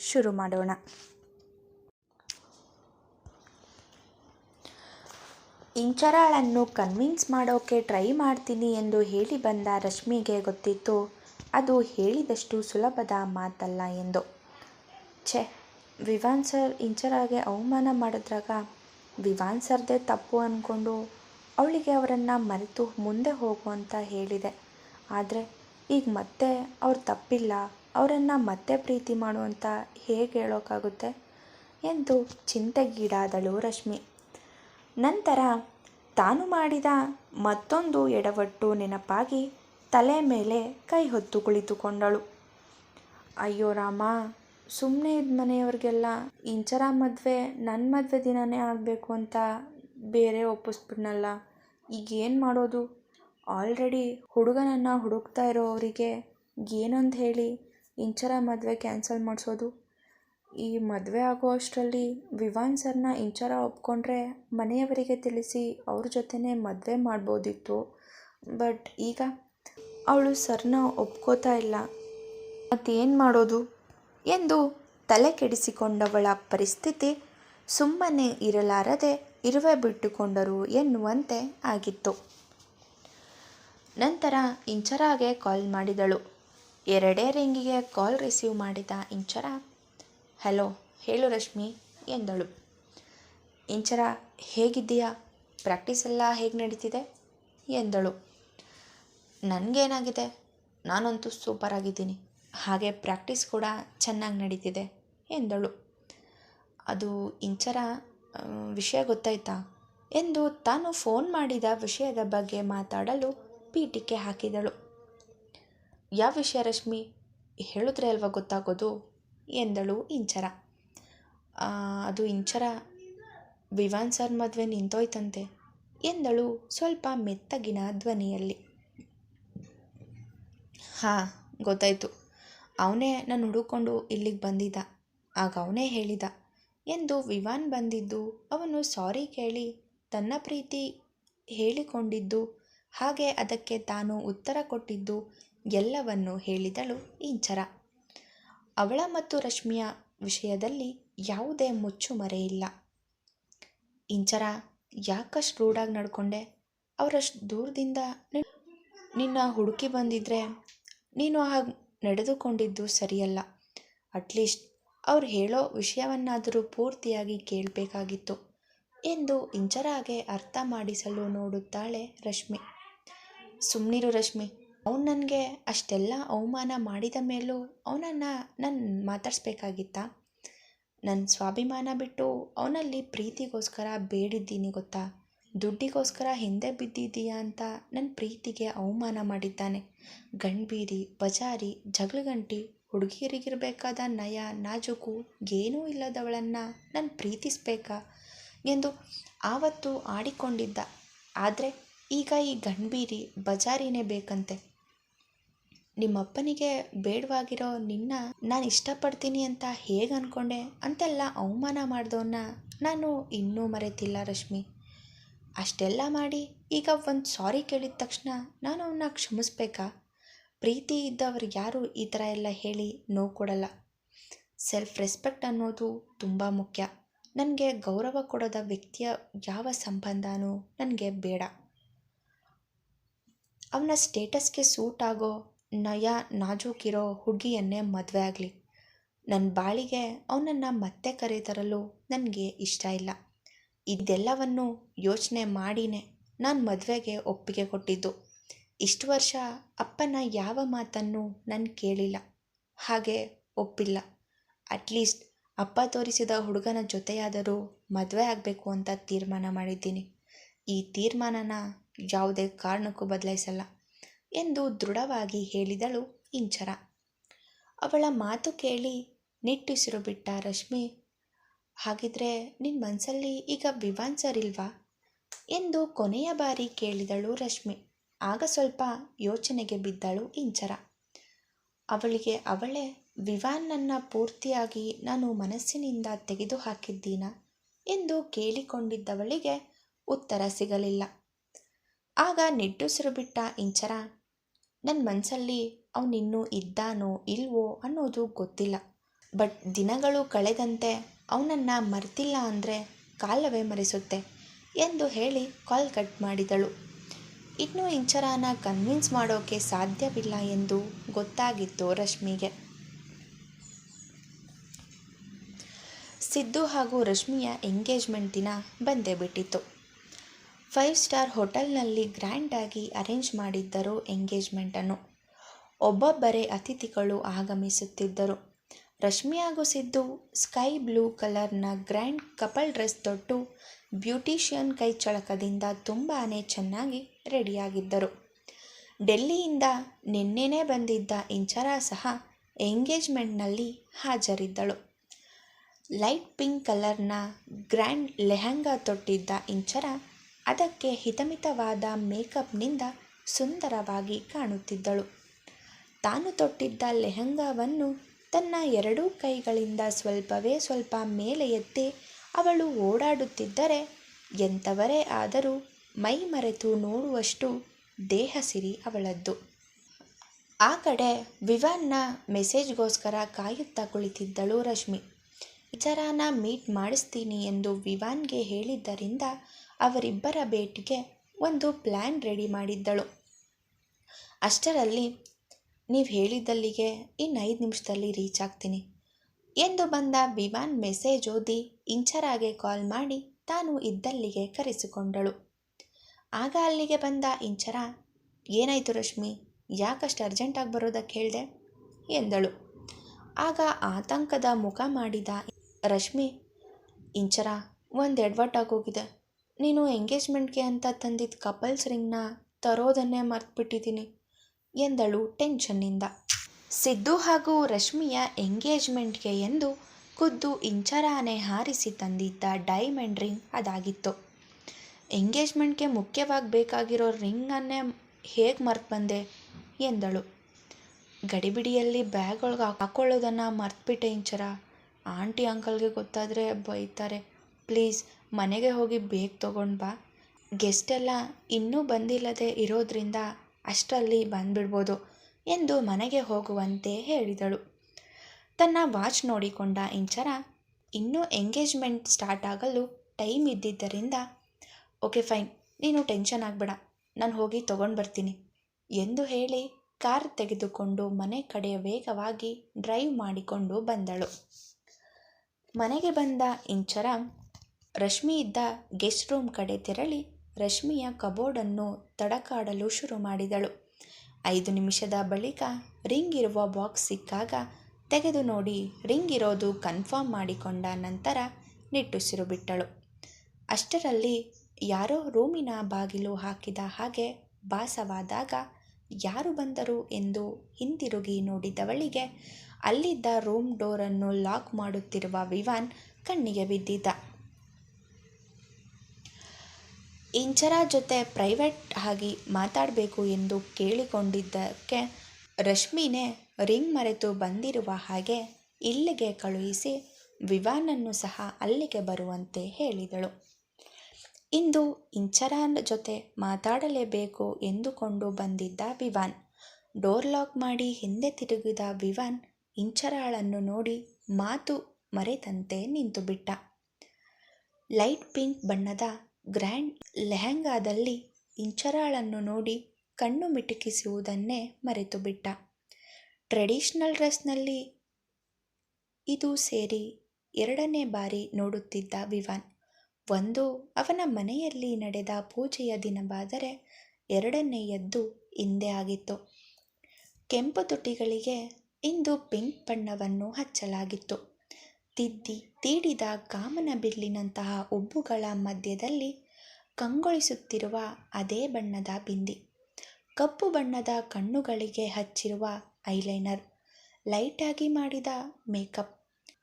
ಶುರು ಮಾಡೋಣ. ಇಂಚರಾಳನ್ನು ಕನ್ವಿನ್ಸ್ ಮಾಡೋಕೆ ಟ್ರೈ ಮಾಡ್ತೀನಿ ಎಂದು ಹೇಳಿ ಬಂದ ರಶ್ಮಿಗೆ ಗೊತ್ತಿತ್ತು. ಅದು ಹೇಳಿದಷ್ಟು ಸುಲಭದ ಮಾತಲ್ಲ ಎಂದು. ಛೆ, ವಿವಾನ್ ಸರ್ ಇಂಚರಾಗೆ ಅವಮಾನ ಮಾಡಿದ್ರಾಗ ವಿವಾನ್ ಸರ್ದೇ ತಪ್ಪು ಅಂದ್ಕೊಂಡು ಅವಳಿಗೆ ಅವರನ್ನು ಮರೆತು ಮುಂದೆ ಹೋಗು ಅಂತ ಹೇಳಿದೆ. ಆದರೆ ಈಗ ಮತ್ತೆ ಅವ್ರು ತಪ್ಪಿಲ್ಲ. ಅವರನ್ನು ಮತ್ತೆ ಪ್ರೀತಿ ಮಾಡು ಅಂತ ಹೇಗೆ ಹೇಳೋಕ್ಕಾಗುತ್ತೆ ಎಂದು ಚಿಂತೆಗೀಡಾದಳು ರಶ್ಮಿ. ನಂತರ, ತಾನು ಮಾಡಿದ ಮತ್ತೊಂದು ಎಡವಟ್ಟು ನೆನಪಾಗಿ ತಲೆ ಮೇಲೆ ಕೈ ಹೊತ್ತು ಕುಳಿತುಕೊಂಡಳು. ಅಯ್ಯೋ ರಾಮ ಸುಮ್ಮನೆ ಇದ್ದ ಮನೆಯವ್ರಿಗೆಲ್ಲ ಇಂಚರ ಮದುವೆ ನನ್ನ ಮದುವೆ ದಿನವೇ ಆಗಬೇಕು ಅಂತ ಬೇರೆ ಒಪ್ಪಿಸ್ಬಿಡ್ನಲ್ಲ, ಈಗೇನು ಮಾಡೋದು? ಆಲ್ರೆಡಿ ಹುಡುಗನನ್ನು ಹುಡುಕ್ತಾ ಇರೋವರಿಗೆ ಏನಂತ ಹೇಳಿ ಇಂಚರ ಮದುವೆ ಕ್ಯಾನ್ಸಲ್ ಮಾಡಿಸೋದು? ಈ ಮದುವೆ ಆಗೋ ಅಷ್ಟರಲ್ಲಿ ವಿವಾನ್ ಸರ್ನ ಇಂಚರ ಒಪ್ಕೊಂಡ್ರೆ ಮನೆಯವರಿಗೆ ತಿಳಿಸಿ ಅವ್ರ ಜೊತೆನೇ ಮದುವೆ ಮಾಡ್ಬೋದಿತ್ತು. ಬಟ್ ಈಗ ಅವಳು ಸರ್ನ ಒಪ್ಕೋತಾ ಇಲ್ಲ. ಮತ್ತೇನು ಮಾಡೋದು? ಎಂದು ತಲೆ ಕೆಡಿಸಿಕೊಂಡವಳ ಪರಿಸ್ಥಿತಿ ಸುಮ್ಮನೆ ಇರಲಾರದೆ ಇರುವೆ ಬಿಟ್ಟುಕೊಂಡರು ಎನ್ನುವಂತೆ ಆಗಿತ್ತು. ನಂತರ ಇಂಚರಾಗೆ ಕಾಲ್ ಮಾಡಿದಳು. ಎರಡೇ ರಿಂಗಿಗೆ ಕಾಲ್ ರಿಸೀವ್ ಮಾಡಿದ ಇಂಚರ, ಹಲೋ, ಹೇಳು ರಶ್ಮಿ, ಎಂದಳು. ಇಂಚರ, ಹೇಗಿದ್ದೀಯಾ? ಪ್ರಾಕ್ಟೀಸ್ ಎಲ್ಲ ಹೇಗೆ ನಡೀತಿದೆ? ಎಂದಳು. ನನಗೇನಾಗಿದೆ? ನಾನಂತೂ ಸೂಪರ್ ಆಗಿದ್ದೀನಿ. ಹಾಗೆ ಪ್ರಾಕ್ಟೀಸ್ ಕೂಡ ಚೆನ್ನಾಗಿ ನಡೀತಿದೆ, ಎಂದಳು. ಅದು ಇಂಚರ ವಿಷಯ ಗೊತ್ತಾಯ್ತಾ? ಎಂದು ತಾನು ಫೋನ್ ಮಾಡಿದ ವಿಷಯದ ಬಗ್ಗೆ ಮಾತಾಡಲು ಪೀಠಿಕೆ ಹಾಕಿದಳು. ಯಾವ ವಿಷಯ ರಶ್ಮಿ? ಹೇಳಿದ್ರೆ ಅಲ್ವಾ ಗೊತ್ತಾಗೋದು? ಎಂದಳು ಇಂಚರ. ಅದು ಇಂಚರ. ವಿವಾನ್ ಸರ್ ಮದುವೆ ನಿಂತೋಯ್ತಂತೆ, ಎಂದಳು ಸ್ವಲ್ಪ ಮೆತ್ತಗಿನ ಧ್ವನಿಯಲ್ಲಿ. ಹಾಂ, ಗೊತ್ತಾಯಿತು. ಅವನೇ ನಾನು ಹುಡುಕೊಂಡು ಇಲ್ಲಿಗೆ ಬಂದಿದ್ದ. ಆಗ ಅವನೇ ಹೇಳಿದ. ಎಂದು ವಿವಾನ್ ಬಂದಿದ್ದು, ಅವನು ಸಾರಿ ಕೇಳಿ ತನ್ನ ಪ್ರೀತಿ ಹೇಳಿಕೊಂಡಿದ್ದು, ಹಾಗೆ ಅದಕ್ಕೆ ತಾನು ಉತ್ತರ ಕೊಟ್ಟಿದ್ದು ಎಲ್ಲವನ್ನು ಹೇಳಿದಳು ಇಂಚರ ಅವಳ ಮತ್ತು ರಶ್ಮಿಯ ವಿಷಯದಲ್ಲಿ ಯಾವುದೇ ಮುಚ್ಚುಮರೆ ಇಲ್ಲ. ಇಂಚರ ಯಾಕಷ್ಟು ರೂಢಾಗಿ ನಡ್ಕೊಂಡೆ? ಅವರಷ್ಟು ದೂರದಿಂದ ನಿನ್ನ ಹುಡುಕಿ ಬಂದಿದ್ರೆ ನೀನು ಹಾಗೆ ನಡೆದುಕೊಂಡಿದ್ದು ಸರಿಯಲ್ಲ. ಅಟ್ಲೀಸ್ಟ್ ಅವ್ರು ಹೇಳೋ ವಿಷಯವನ್ನಾದರೂ ಪೂರ್ತಿಯಾಗಿ ಕೇಳಬೇಕಾಗಿತ್ತು ಎಂದು ಇಂಚರಾಗೆ ಅರ್ಥ ಮಾಡಿಸಲು ನೋಡುತ್ತಾಳೆ ರಶ್ಮಿ. ಸುಮ್ಮನಿರು ರಶ್ಮಿ. ಅವನು ನನಗೆ ಅಷ್ಟೆಲ್ಲ ಅವಮಾನ ಮಾಡಿದ ಮೇಲೂ ಅವನನ್ನು ನಾನು ಮಾತಾಡಿಸ್ಬೇಕಾಗಿತ್ತಾ? ನನ್ನ ಸ್ವಾಭಿಮಾನ ಬಿಟ್ಟು ಅವನಲ್ಲಿ ಪ್ರೀತಿಗೋಸ್ಕರ ಬೇಡಿದ್ದೀನಿ ಗೊತ್ತಾ? ದುಡ್ಡಿಗೋಸ್ಕರ ಹಿಂದೆ ಬಿದ್ದಿದ್ದೀಯಾ ಅಂತ ನನ್ನ ಪ್ರೀತಿಗೆ ಅವಮಾನ ಮಾಡಿದ್ದಾನೆ. ಗಂಡ್ಬೀರಿ ಬಜಾರಿ ಜಗಳಗಂಟಿ ಹುಡುಗಿಯರಿಗಿರಬೇಕಾದ ನಯ, ನಾಜುಕು ಏನೂ ಇಲ್ಲದವಳನ್ನು ನಾನು ಪ್ರೀತಿಸ್ಬೇಕಾ ಎಂದು ಆವತ್ತು ಆಡಿಕೊಂಡಿದ್ದ. ಆದರೆ ಈಗ ಈ ಗಂಡ್ಬೀರಿ ಬಜಾರಿನೇ ಬೇಕಂತೆ. ನಿಮ್ಮಪ್ಪನಿಗೆ ಬೇಡವಾಗಿರೋ ನಿನ್ನ ನಾನು ಇಷ್ಟಪಡ್ತೀನಿ ಅಂತ ಹೇಗೆ ಅಂದ್ಕೊಂಡೆ ಅಂತೆಲ್ಲ ಅವಮಾನ ಮಾಡಿದವನ್ನ ನಾನು ಇನ್ನೂ ಮರೆತಿಲ್ಲ ರಶ್ಮಿ. ಅಷ್ಟೆಲ್ಲ ಮಾಡಿ ಈಗ ಒಂದು ಸಾರಿ ಕೇಳಿದ ತಕ್ಷಣ ನಾನು ಅವನ್ನ ಕ್ಷಮಿಸ್ಬೇಕಾ? ಪ್ರೀತಿ ಇದ್ದವ್ರು ಯಾರು ಈ ಥರ ಎಲ್ಲ ಹೇಳಿ ನೋವು ಕೊಡಲ್ಲ. ಸೆಲ್ಫ್ ರೆಸ್ಪೆಕ್ಟ್ ಅನ್ನೋದು ತುಂಬ ಮುಖ್ಯ. ನನಗೆ ಗೌರವ ಕೊಡೋದ ವ್ಯಕ್ತಿಯ ಯಾವ ಸಂಬಂಧನೂ ನನಗೆ ಬೇಡ. ಅವನ ಸ್ಟೇಟಸ್ಗೆ ಸೂಟ್ ಆಗೋ ನಯ ನಾಜೂಕಿರೋ ಹುಡುಗಿಯನ್ನೇ ಮದುವೆ ಆಗಲಿ. ನನ್ನ ಬಾಳಿಗೆ ಅವನನ್ನು ಮತ್ತೆ ಕರೆತರಲು ನನಗೆ ಇಷ್ಟ ಇಲ್ಲ. ಇದೆಲ್ಲವನ್ನು ಯೋಚನೆ ಮಾಡಿನೇ ನಾನು ಮದುವೆಗೆ ಒಪ್ಪಿಗೆ ಕೊಟ್ಟಿದ್ದು. ಇಷ್ಟು ವರ್ಷ ಅಪ್ಪನ ಯಾವ ಮಾತನ್ನು ನಾನು ಕೇಳಿಲ್ಲ. ಹಾಗೆ ಒಪ್ಪಿಲ್ಲ. ಅಟ್ಲೀಸ್ಟ್ ಅಪ್ಪ ತೋರಿಸಿದ ಹುಡುಗನ ಜೊತೆಯಾದರೂ ಮದುವೆ ಆಗಬೇಕು ಅಂತ ತೀರ್ಮಾನ ಮಾಡಿದ್ದೀನಿ. ಈ ತೀರ್ಮಾನನ ಯಾವುದೇ ಕಾರಣಕ್ಕೂ ಬದಲಾಯಿಸಲ್ಲ. ಎಂದು ದೃಢವಾಗಿ ಹೇಳಿದಳು ಇಂಚರ. ಅವಳ ಮಾತು ಕೇಳಿ ನಿಟ್ಟುಸಿರು ಬಿಟ್ಟ ರಶ್ಮಿ, ಹಾಗಿದ್ರೆ ನಿನ್ನ ಮನಸ್ಸಲ್ಲಿ ಈಗ ವಿವಾನ್ ಸರ್ ಇಲ್ವಾ? ಎಂದು ಕೊನೆಯ ಬಾರಿ ಕೇಳಿದಳು ರಶ್ಮಿ. ಆಗ ಸ್ವಲ್ಪ ಯೋಚನೆಗೆ ಬಿದ್ದಳು ಇಂಚರ. ಅವಳಿಗೆ ಅವಳೇ ವಿವಾನ್ನನ್ನು ಪೂರ್ತಿಯಾಗಿ ನಾನು ಮನಸ್ಸಿನಿಂದ ತೆಗೆದು ಹಾಕಿದ್ದೀನ ಎಂದು ಕೇಳಿಕೊಂಡಿದ್ದವಳಿಗೆ ಉತ್ತರ ಸಿಗಲಿಲ್ಲ. ಆಗ ನಿಟ್ಟುಸಿರು ಬಿಟ್ಟ ಇಂಚರ ನನ್ನ ಮನಸ್ಸಲ್ಲಿ ಅವನಿನ್ನೂ ಇದ್ದಾನೋ ಇಲ್ವೋ ಅನ್ನೋದು ಗೊತ್ತಿಲ್ಲ. ಬಟ್ ದಿನಗಳು ಕಳೆದಂತೆ ಅವನನ್ನು ಮರ್ತಿಲ್ಲ ಅಂದರೆ ಕಾಲವೇ ಮರೆಸುತ್ತೆ ಎಂದು ಹೇಳಿ ಕಾಲ್ ಕಟ್ ಮಾಡಿದಳು. ಇನ್ನು ಇಂಚರಾನ ಕನ್ವಿನ್ಸ್ ಮಾಡೋಕೆ ಸಾಧ್ಯವಿಲ್ಲ ಎಂದು ಗೊತ್ತಾಗಿತ್ತು ರಶ್ಮಿಗೆ. ಸಿದ್ದು ಹಾಗೂ ರಶ್ಮಿಯ ಎಂಗೇಜ್ಮೆಂಟ್ ದಿನ ಬಂದೇ ಬಿಟ್ಟಿತ್ತು. ಫೈವ್ ಸ್ಟಾರ್ ಹೋಟೆಲ್ನಲ್ಲಿ ಗ್ರ್ಯಾಂಡಾಗಿ ಅರೇಂಜ್ ಮಾಡಿದ್ದರು ಎಂಗೇಜ್ಮೆಂಟನ್ನು. ಒಬ್ಬೊಬ್ಬರೇ ಅತಿಥಿಗಳು ಆಗಮಿಸುತ್ತಿದ್ದರು. ರಶ್ಮಿ ಹಾಗೂ ಸಿದ್ದು ಸ್ಕೈ ಬ್ಲೂ ಕಲರ್ನ ಗ್ರ್ಯಾಂಡ್ ಕಪಲ್ ಡ್ರೆಸ್ ತೊಟ್ಟು ಬ್ಯೂಟಿಷಿಯನ್ ಕೈ ಚಳಕದಿಂದ ತುಂಬಾ ಚೆನ್ನಾಗಿ ರೆಡಿಯಾಗಿದ್ದರು. ಡೆಲ್ಲಿಯಿಂದ ನಿನ್ನೆನೇ ಬಂದಿದ್ದ ಇಂಚರ ಸಹ ಎಂಗೇಜ್ಮೆಂಟ್ನಲ್ಲಿ ಹಾಜರಿದ್ದಳು. ಲೈಟ್ ಪಿಂಕ್ ಕಲರ್ನ ಗ್ರ್ಯಾಂಡ್ ಲೆಹಂಗಾ ತೊಟ್ಟಿದ್ದ ಇಂಚರ ಅದಕ್ಕೆ ಹಿತಮಿತವಾದ ಮೇಕಪ್ನಿಂದ ಸುಂದರವಾಗಿ ಕಾಣುತ್ತಿದ್ದಳು. ತಾನು ತೊಟ್ಟಿದ್ದ ಲೆಹಂಗಾವನ್ನು ತನ್ನ ಎರಡೂ ಕೈಗಳಿಂದ ಸ್ವಲ್ಪವೇ ಸ್ವಲ್ಪ ಮೇಲೆ ಎತ್ತಿ ಅವಳು ಓಡಾಡುತ್ತಿದ್ದರೆ ಎಂಥವರೇ ಆದರೂ ಮೈ ಮರೆತು ನೋಡುವಷ್ಟು ದೇಹ ಸಿರಿ ಅವಳದ್ದು. ಆ ಕಡೆ ವಿವಾನ್ನ ಮೆಸೇಜ್ಗೋಸ್ಕರ ಕಾಯುತ್ತಾ ಕುಳಿತಿದ್ದಳು ರಶ್ಮಿ. ಇಚರಾನ ಮೀಟ್ ಮಾಡಿಸ್ತೀನಿ ಎಂದು ವಿವಾನ್ಗೆ ಹೇಳಿದ್ದರಿಂದ ಅವರಿಬ್ಬರ ಭೇಟಿಗೆ ಒಂದು ಪ್ಲ್ಯಾನ್ ರೆಡಿ ಮಾಡಿದ್ದಳು. ಅಷ್ಟರಲ್ಲಿ, ನೀವು ಹೇಳಿದ್ದಲ್ಲಿಗೆ ಇನ್ನು ಐದು ನಿಮಿಷದಲ್ಲಿ ರೀಚ್ ಆಗ್ತೀನಿ ಎಂದು ಬಂದ ವಿವಾನ್ ಮೆಸೇಜ್ ಓದಿ ಇಂಚರಾಗೆ ಕಾಲ್ ಮಾಡಿ ತಾನು ಇದ್ದಲ್ಲಿಗೆ ಕರೆಸಿಕೊಂಡಳು. ಆಗ ಅಲ್ಲಿಗೆ ಬಂದ ಇಂಚರ, ಏನಾಯಿತು ರಶ್ಮಿ? ಯಾಕಷ್ಟು ಅರ್ಜೆಂಟಾಗಿ ಬರೋದಕ್ಕೆ ಹೇಳಿದೆ? ಎಂದಳು. ಆಗ ಆತಂಕದ ಮುಖ ಮಾಡಿದ ರಶ್ಮಿ, ಇಂಚರ ಒಂದು ಆಗೋಗಿದೆ. ನೀನು ಎಂಗೇಜ್ಮೆಂಟ್ಗೆ ಅಂತ ತಂದಿದ್ದ ಕಪಲ್ಸ್ ರಿಂಗ್ನ ತರೋದನ್ನೇ ಮರ್ತ್ಬಿಟ್ಟಿದ್ದೀನಿ ಎಂದಳು ಟೆನ್ಷನ್ನಿಂದ. ಸಿದ್ದು ಹಾಗೂ ರಶ್ಮಿಯ ಎಂಗೇಜ್ಮೆಂಟ್ಗೆ ಎಂದು ಖುದ್ದು ಇಂಚರಾನೆ ಹಾರಿಸಿ ತಂದಿದ್ದ ಡೈಮಂಡ್ ರಿಂಗ್ ಅದಾಗಿತ್ತು. ಎಂಗೇಜ್ಮೆಂಟ್ಗೆ ಮುಖ್ಯವಾಗಿ ಬೇಕಾಗಿರೋ ರಿಂಗನ್ನೇ ಹೇಗೆ ಮರ್ತು ಬಂದೆ ಎಂದಳು. ಗಡಿಬಿಡಿಯಲ್ಲಿ ಬ್ಯಾಗ್ ಒಳಗೆ ಹಾಕೊಳ್ಳೋದನ್ನು ಮರ್ತುಬಿಟ್ಟೆ ಇಂಚರ. ಆಂಟಿ ಅಂಕಲ್ಗೆ ಗೊತ್ತಾದರೆ ಬೈತಾರೆ. ಪ್ಲೀಸ್, ಮನೆಗೆ ಹೋಗಿ ಬೇಗ ತೊಗೊಂಡು ಬಾ. ಗೆಸ್ಟೆಲ್ಲ ಇನ್ನೂ ಬಂದಿಲ್ಲದೆ ಇರೋದ್ರಿಂದ ಅಷ್ಟರಲ್ಲಿ ಬಂದ್ಬಿಡ್ಬೋದು ಎಂದು ಮನೆಗೆ ಹೋಗುವಂತೆ ಹೇಳಿದಳು. ತನ್ನ ವಾಚ್ ನೋಡಿಕೊಂಡ ಇಂಚರ ಇನ್ನೂ ಎಂಗೇಜ್ಮೆಂಟ್ ಸ್ಟಾರ್ಟ್ ಆಗಲು ಟೈಮ್ ಇದ್ದಿದ್ದರಿಂದ, ಓಕೆ, ಫೈನ್. ನೀನು ಟೆನ್ಷನ್ ಆಗಬೇಡ. ನಾನು ಹೋಗಿ ತೊಗೊಂಡು ಬರ್ತೀನಿ ಎಂದು ಹೇಳಿ ಕಾರ್ ತೆಗೆದುಕೊಂಡು ಮನೆ ಕಡೆ ವೇಗವಾಗಿ ಡ್ರೈವ್ ಮಾಡಿಕೊಂಡು ಬಂದಳು. ಮನೆಗೆ ಬಂದ ಇಂಚರ, ರಶ್ಮಿ ಇದ್ದ ಗೆಸ್ಟ್ ರೂಮ್ ಕಡೆ ತೆರಳಿ ರಶ್ಮಿಯ ಕಬೋರ್ಡನ್ನು ತಡಕಾಡಲು ಶುರು ಮಾಡಿದಳು. ಐದು ನಿಮಿಷದ ಬಳಿಕ ರಿಂಗ್ ಇರುವ ಬಾಕ್ಸ್ ಸಿಕ್ಕಾಗ ತೆಗೆದು ನೋಡಿ ರಿಂಗ್ ಇರೋದು ಕನ್ಫರ್ಮ್ ಮಾಡಿಕೊಂಡ ನಂತರ ನಿಟ್ಟುಸಿರು ಬಿಟ್ಟಳು. ಅಷ್ಟರಲ್ಲಿ ಯಾರೋ ರೂಮಿನ ಬಾಗಿಲು ಹಾಕಿದ ಹಾಗೆ ಭಾಸವಾದಾಗ ಯಾರು ಬಂದರು ಎಂದು ಹಿಂದಿರುಗಿ ನೋಡಿದವಳಿಗೆ, ಅಲ್ಲಿದ್ದ ರೂಮ್ ಡೋರನ್ನು ಲಾಕ್ ಮಾಡುತ್ತಿರುವ ವಿವಾನ್ ಕಣ್ಣಿಗೆ ಬಿದ್ದಿದ್ದ. ಇಂಚರ ಜೊತೆ ಪ್ರೈವೇಟ್ ಆಗಿ ಮಾತಾಡಬೇಕು ಎಂದು ಕೇಳಿಕೊಂಡಿದ್ದಕ್ಕೆ ರಶ್ಮಿನೇ ರಿಂಗ್ ಮರೆತು ಬಂದಿರುವ ಹಾಗೆ ಇಲ್ಲಿಗೆ ಕಳುಹಿಸಿ ವಿವಾನನ್ನು ಸಹ ಅಲ್ಲಿಗೆ ಬರುವಂತೆ ಹೇಳಿದಳು. ಇಂದು ಇಂಚರಾನ್ ಜೊತೆ ಮಾತಾಡಲೇಬೇಕು ಎಂದುಕೊಂಡು ಬಂದಿದ್ದ ವಿವಾನ್. ಡೋರ್ ಲಾಕ್ ಮಾಡಿ ಹಿಂದೆ ತಿರುಗಿದ ವಿವಾನ್ ಇಂಚರಾಳನ್ನು ನೋಡಿ ಮಾತು ಮರೆತಂತೆ ನಿಂತುಬಿಟ್ಟ. ಲೈಟ್ ಪಿಂಕ್ ಬಣ್ಣದ ಗ್ರ್ಯಾಂಡ್ ಲೆಹಂಗಾದಲ್ಲಿ ಇಂಚರಾಳನ್ನು ನೋಡಿ ಕಣ್ಣು ಮಿಟುಕಿಸುವುದನ್ನೇ ಮರೆತುಬಿಟ್ಟ. ಟ್ರೆಡಿಷ್ನಲ್ ಡ್ರೆಸ್ನಲ್ಲಿ ಇದು ಸೇರಿ ಎರಡನೇ ಬಾರಿ ನೋಡುತ್ತಿದ್ದ ವಿವಾನ್. ಒಂದು ಅವನ ಮನೆಯಲ್ಲಿ ನಡೆದ ಪೂಜೆಯ ದಿನವಾದರೆ ಎರಡನೆಯದ್ದು ಹಿಂದೆ ಆಗಿತ್ತು. ಕೆಂಪು ತುಟಿಗಳಿಗೆ ಇಂದು ಪಿಂಕ್ ಬಣ್ಣವನ್ನು ಹಚ್ಚಲಾಗಿತ್ತು. ತಿದ್ದಿ ತೀಡಿದ ಕಾಮನ ಬಿಲ್ಲಿನಂತಹ ಉಬ್ಬುಗಳ ಮಧ್ಯದಲ್ಲಿ ಕಂಗೊಳಿಸುತ್ತಿರುವ ಅದೇ ಬಣ್ಣದ ಬಿಂದಿ. ಕಪ್ಪು ಬಣ್ಣದ ಕಣ್ಣುಗಳಿಗೆ ಹಚ್ಚಿರುವ ಐಲೈನರ್. ಲೈಟಾಗಿ ಮಾಡಿದ ಮೇಕಪ್.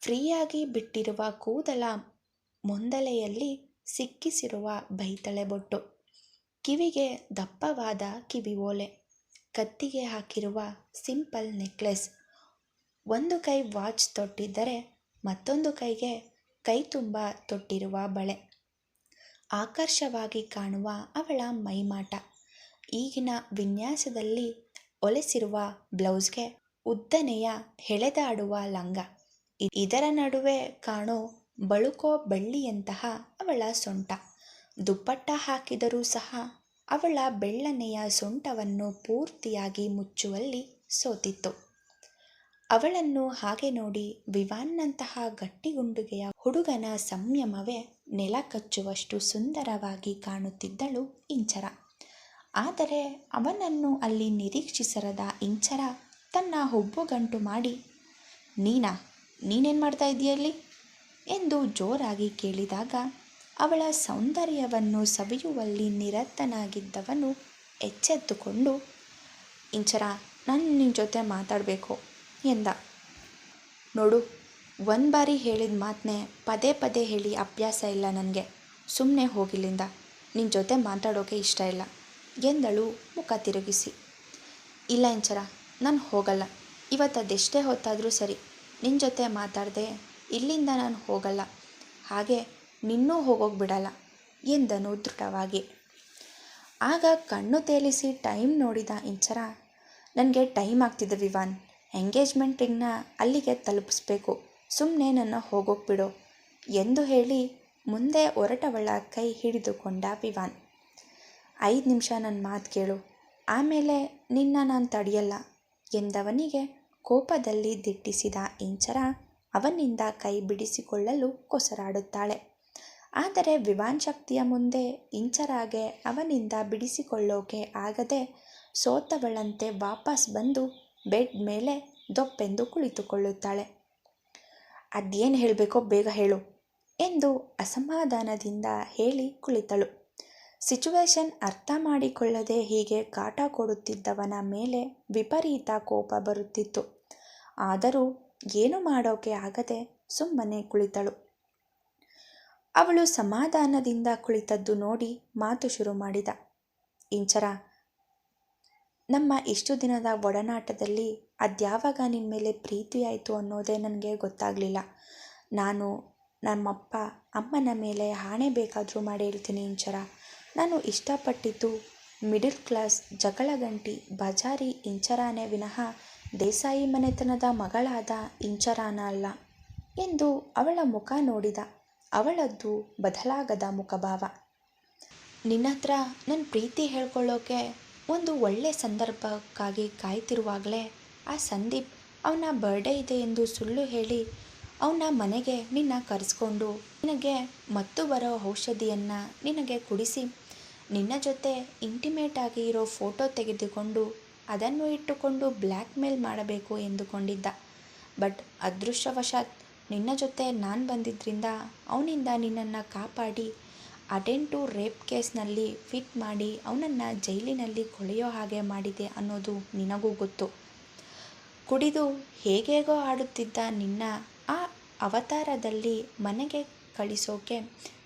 ಫ್ರೀಯಾಗಿ ಬಿಟ್ಟಿರುವ ಕೂದಲ ಮೊಂದಲೆಯಲ್ಲಿ ಸಿಕ್ಕಿಸಿರುವ ಬೈತಳೆ ಬೊಟ್ಟು. ಕಿವಿಗೆ ದಪ್ಪವಾದ ಕಿವಿ ಓಲೆ. ಕತ್ತಿಗೆ ಹಾಕಿರುವ ಸಿಂಪಲ್ ನೆಕ್ಲೆಸ್. ಒಂದು ಕೈ ವಾಚ್ ತೊಟ್ಟಿದ್ದರೆ ಮತ್ತೊಂದು ಕೈಗೆ ಕೈ ತುಂಬ ತೊಟ್ಟಿರುವ ಬಳೆ. ಆಕರ್ಷವಾಗಿ ಕಾಣುವ ಅವಳ ಮೈಮಾಟ. ಈಗಿನ ವಿನ್ಯಾಸದಲ್ಲಿ ಒಲೆಸಿರುವ ಬ್ಲೌಸ್ಗೆ ಉದ್ದನೆಯ ಹೆಳೆದಾಡುವ ಲಂಗ. ಇದರ ನಡುವೆ ಕಾಣೋ ಬಳುಕೋ ಬಳ್ಳಿಯಂತಹ ಅವಳ ಸೊಂಟ. ದುಪ್ಪಟ್ಟ ಹಾಕಿದರೂ ಸಹ ಅವಳ ಬೆಳ್ಳನೆಯ ಸೊಂಟವನ್ನು ಪೂರ್ತಿಯಾಗಿ ಮುಚ್ಚುವಲ್ಲಿ ಸೋತಿತ್ತು. ಅವಳನ್ನು ಹಾಗೆ ನೋಡಿ ವಿವಾನ್ನಂತಹ ಗಟ್ಟಿಗುಂಡುಗೆಯ ಹುಡುಗನ ಸಂಯಮವೇ ನೆಲ ಕಚ್ಚುವಷ್ಟು ಸುಂದರವಾಗಿ ಕಾಣುತ್ತಿದ್ದಳು ಇಂಚರ. ಆದರೆ ಅವನನ್ನು ಅಲ್ಲಿ ನಿರೀಕ್ಷಿಸರದ ಇಂಚರ ತನ್ನ ಹುಬ್ಬುಗಂಟು ಮಾಡಿ, ನೀನಾ, ನೀನೇನು ಮಾಡ್ತಾ ಇದೆಯಲ್ಲಿ ಎಂದು ಜೋರಾಗಿ ಕೇಳಿದಾಗ ಅವಳ ಸೌಂದರ್ಯವನ್ನು ಸವಿಯುವಲ್ಲಿ ನಿರತನಾಗಿದ್ದವನು ಎಚ್ಚೆತ್ತುಕೊಂಡು, ಇಂಚರ, ನಾನು ನಿನ್ನ ಜೊತೆ ಮಾತಾಡಬೇಕು ಎಂದ. ನೋಡು, ಒಂದು ಬಾರಿ ಹೇಳಿದ ಮಾತನ್ನೇ ಪದೇ ಪದೇ ಹೇಳಿ ಅಭ್ಯಾಸ ಇಲ್ಲ ನನಗೆ. ಸುಮ್ಮನೆ ಹೋಗಿಲ್ಲಿಂದ. ನಿನ್ನ ಜೊತೆ ಮಾತಾಡೋಕೆ ಇಷ್ಟ ಇಲ್ಲ ಎಂದಳು ಮುಖ ತಿರುಗಿಸಿ. ಇಲ್ಲ ಇಂಚರ, ನಾನು ಹೋಗಲ್ಲ. ಇವತ್ತು ಅದೆಷ್ಟೇ ಹೊತ್ತಾದರೂ ಸರಿ. ನಿನ್ನ ಜೊತೆ ಮಾತಾಡದೆ ಇಲ್ಲಿಂದ ನಾನು ಹೋಗಲ್ಲ. ಹಾಗೆ ನಿನ್ನೂ ಹೋಗೋಕೆ ಬಿಡಲ್ಲ ಎಂದನು ದೃಢವಾಗಿ. ಆಗ ಕಣ್ಣು ತೇಲಿಸಿ ಟೈಮ್ ನೋಡಿದ ಇಂಚರ, ನನಗೆ ಟೈಮ್ ಆಗ್ತಿದೆ ವಿವಾನ್. ಎಂಗೇಜ್ಮೆಂಟ್ ರಿಂಗ್ನ ಅಲ್ಲಿಗೆ ತಲುಪಿಸ್ಬೇಕು. ಸುಮ್ಮನೆ ನನ್ನ ಹೋಗೋಕೆ ಬಿಡು ಎಂದು ಹೇಳಿ ಮುಂದೆ ಹೊರಟವಳ ಕೈ ಹಿಡಿದುಕೊಂಡ ವಿವಾನ್. ಐದು ನಿಮಿಷ ನನ್ನ ಮಾತು ಕೇಳು. ಆಮೇಲೆ ನಿನ್ನ ನಾನು ತಡೆಯಲ್ಲ ಎಂದವನಿಗೆ ಕೋಪದಲ್ಲಿ ದಿಟ್ಟಿಸಿದ ಇಂಚರ ಅವನಿಂದ ಕೈ ಬಿಡಿಸಿಕೊಳ್ಳಲು ಕೊಸರಾಡುತ್ತಾಳೆ. ಆದರೆ ವಿವಾನ್ ಶಕ್ತಿಯ ಮುಂದೆ ಇಂಚರಾಗೆ ಅವನಿಂದ ಬಿಡಿಸಿಕೊಳ್ಳೋಕೆ ಆಗದೆ ಸೋತವಳಂತೆ ವಾಪಸ್ ಬಂದು ಬೆಡ್ ಮೇಲೆ ದೊಪ್ಪೆಂದು ಕುಳಿತುಕೊಳ್ಳುತ್ತಾಳೆ. ಅದೇನು ಹೇಳಬೇಕೋ ಬೇಗ ಹೇಳು ಎಂದು ಅಸಮಾಧಾನದಿಂದ ಹೇಳಿ ಕುಳಿತಳು. ಸಿಚುವೇಶನ್ ಅರ್ಥ ಮಾಡಿಕೊಳ್ಳದೆ ಹೀಗೆ ಕಾಟ ಕೊಡುತ್ತಿದ್ದವನ ಮೇಲೆ ವಿಪರೀತ ಕೋಪ ಬರುತ್ತಿತ್ತು. ಆದರೂ ಏನು ಮಾಡೋಕೆ ಆಗದೆ ಸುಮ್ಮನೆ ಕುಳಿತಳು. ಅವಳು ಸಮಾಧಾನದಿಂದ ಕುಳಿತದ್ದು ನೋಡಿ ಮಾತು ಶುರು ಮಾಡಿದ. ಇಂಚರ, ನಮ್ಮ ಇಷ್ಟು ದಿನದ ಒಡನಾಟದಲ್ಲಿ ಅದ್ಯಾವಾಗ ನಿನ್ನ ಮೇಲೆ ಪ್ರೀತಿಯಾಯಿತು ಅನ್ನೋದೇ ನನಗೆ ಗೊತ್ತಾಗಲಿಲ್ಲ. ನಾನು ನಮ್ಮಪ್ಪ ಅಮ್ಮನ ಮೇಲೆ ಹಾಣೆ ಬೇಕಾದರೂ ಮಾಡಿ ಹೇಳ್ತೀನಿ ಇಂಚರ. ನಾನು ಇಷ್ಟಪಟ್ಟಿದ್ದು ಮಿಡಿಲ್ ಕ್ಲಾಸ್ ಜಗಳಗಂಟಿ ಬಜಾರಿ ಇಂಚರಾನೇ ವಿನಃ ದೇಸಾಯಿ ಮನೆತನದ ಮಗಳಾದ ಇಂಚರಾನ ಅಲ್ಲ ಎಂದು ಅವಳ ಮುಖ ನೋಡಿದ. ಅವಳದ್ದು ಬದಲಾಗದ ಮುಖಭಾವ. ನಿನ್ನ ಹತ್ರ ನನ್ನ ಪ್ರೀತಿ ಹೇಳ್ಕೊಳ್ಳೋಕೆ ಒಂದು ಒಳ್ಳೆ ಸಂದರ್ಭಕ್ಕಾಗಿ ಕಾಯ್ತಿರುವಾಗಲೇ ಆ ಸಂದೀಪ್ ಅವನ ಬರ್ಡೇ ಇದೆ ಎಂದು ಸುಳ್ಳು ಹೇಳಿ ಅವನ ಮನೆಗೆ ನಿನ್ನ ಕರೆಸ್ಕೊಂಡು ನಿನಗೆ ಮತ್ತು ಬರೋ ಔಷಧಿಯನ್ನು ನಿನಗೆ ಕುಡಿಸಿ ನಿನ್ನ ಜೊತೆ ಇಂಟಿಮೇಟ್ ಆಗಿ ಇರೋ ಫೋಟೋ ತೆಗೆದುಕೊಂಡು ಅದನ್ನು ಇಟ್ಟುಕೊಂಡು ಬ್ಲ್ಯಾಕ್ ಮೇಲ್ ಮಾಡಬೇಕು ಎಂದುಕೊಂಡಿದ್ದ. ಬಟ್ ಅದೃಷ್ಟವಶಾತ್ ನಿನ್ನ ಜೊತೆ ನಾನು ಬಂದಿದ್ದರಿಂದ ಅವನಿಂದ ನಿನ್ನನ್ನು ಕಾಪಾಡಿ ಅಟೆಂಟು ರೇಪ್ ಕೇಸ್ನಲ್ಲಿ ಫಿಟ್ ಮಾಡಿ ಅವನನ್ನು ಜೈಲಿನಲ್ಲಿ ಕೊಳೆಯೋ ಹಾಗೆ ಮಾಡಿದೆ ಅನ್ನೋದು ನಿನಗೂ ಗೊತ್ತು. ಕುಡಿದು ಹೇಗೇಗೋ ಆಡುತ್ತಿದ್ದ ನಿನ್ನ ಆ ಅವತಾರದಲ್ಲಿ ಮನೆಗೆ ಕಳಿಸೋಕೆ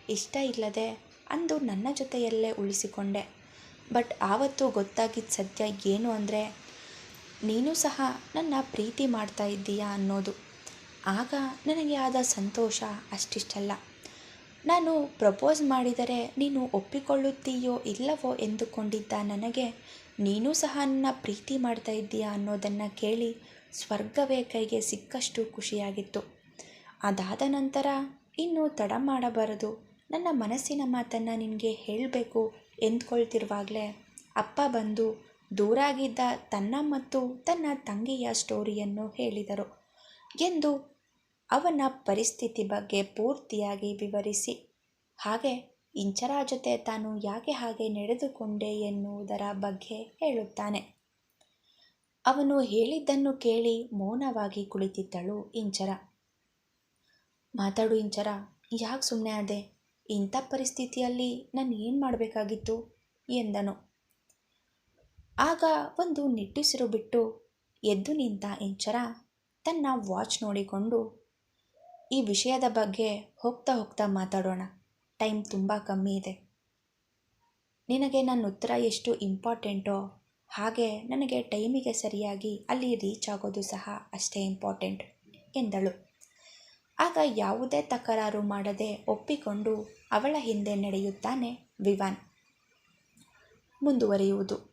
ಇಷ್ಟ ಇಲ್ಲದೆ ಅಂದು ನನ್ನ ಜೊತೆಯಲ್ಲೇ ಉಳಿಸಿಕೊಂಡೆ. ಬಟ್ ಆವತ್ತು ಗೊತ್ತಾಗಿದ್ದ ಸತ್ಯ ಏನು ಅಂದರೆ, ನೀನು ಸಹ ನನ್ನ ಪ್ರೀತಿ ಮಾಡ್ತಾ ಇದ್ದೀಯಾ ಅನ್ನೋದು. ಆಗ ನನಗೆ ಆದ ಸಂತೋಷ ಅಷ್ಟಿಷ್ಟಲ್ಲ. ನಾನು ಪ್ರಪೋಸ್ ಮಾಡಿದರೆ ನೀನು ಒಪ್ಪಿಕೊಳ್ಳುತ್ತೀಯೋ ಇಲ್ಲವೋ ಎಂದುಕೊಂಡಿದ್ದ ನನಗೆ, ನೀನು ಸಹ ನನ್ನ ಪ್ರೀತಿ ಮಾಡ್ತಾ ಇದ್ದೀಯಾ ಅನ್ನೋದನ್ನು ಕೇಳಿ ಸ್ವರ್ಗವೇ ಕೈಗೆ ಸಿಕ್ಕಷ್ಟು ಖುಷಿಯಾಗಿತ್ತು. ಅದಾದ ನಂತರ ಇನ್ನೂ ತಡ ಮಾಡಬಾರದು. ನನ್ನ ಮನಸ್ಸಿನ ಮಾತನ್ನು ನಿನಗೆ ಹೇಳಬೇಕು ಎಂದ್ಕೊಳ್ತಿರುವಾಗಲೇ ಅಪ್ಪ ಬಂದು ದೂರಾಗಿದ್ದ ತನ್ನ ಮತ್ತು ತನ್ನ ತಂಗಿಯ ಸ್ಟೋರಿಯನ್ನು ಹೇಳಿದರು ಎಂದು ಅವನ ಪರಿಸ್ಥಿತಿ ಬಗ್ಗೆ ಪೂರ್ತಿಯಾಗಿ ವಿವರಿಸಿ. ಹಾಗೆ ಇಂಚರ ಜೊತೆ ತಾನು ಯಾಕೆ ಹಾಗೆ ನಡೆದುಕೊಂಡೆ ಎನ್ನುವುದರ ಬಗ್ಗೆ ಹೇಳುತ್ತಾನೆ. ಅವನು ಹೇಳಿದ್ದನ್ನು ಕೇಳಿ ಮೌನವಾಗಿ ಕುಳಿತಿದ್ದಳು ಇಂಚರ. ಮಾತಾಡು ಇಂಚರ, ಯಾಕೆ ಸುಮ್ಮನೆ ಆದೆ? ಇಂಥ ಪರಿಸ್ಥಿತಿಯಲ್ಲಿ ನಾನು ಏನು ಮಾಡಬೇಕಾಗಿತ್ತು? ಎಂದನು. ಆಗ ಒಂದು ನಿಟ್ಟುಸಿರು ಬಿಟ್ಟು ಎದ್ದು ನಿಂತ ಇಂಚರ ತನ್ನ ವಾಚ್ ನೋಡಿಕೊಂಡು, ಈ ವಿಷಯದ ಬಗ್ಗೆ ಹೋಗ್ತಾ ಹೋಗ್ತಾ ಮಾತಾಡೋಣ. ಟೈಮ್ ತುಂಬ ಕಮ್ಮಿ ಇದೆ. ನಿನಗೆ ನನ್ನ ಉತ್ತರ ಎಷ್ಟು ಇಂಪಾರ್ಟೆಂಟೋ ಹಾಗೆ ನನಗೆ ಟೈಮಿಗೆ ಸರಿಯಾಗಿ ಅಲ್ಲಿ ರೀಚ್ ಆಗೋದು ಸಹ ಅಷ್ಟೇ ಇಂಪಾರ್ಟೆಂಟ್, ಎಂದಳು. ಆಗ ಯಾವುದೇ ತಕರಾರು ಮಾಡದೆ ಒಪ್ಪಿಕೊಂಡು ಅವಳ ಹಿಂದೆ ನಡೆಯುತ್ತಾನೆ ವಿವಾನ್. ಮುಂದುವರಿಯುವುದು.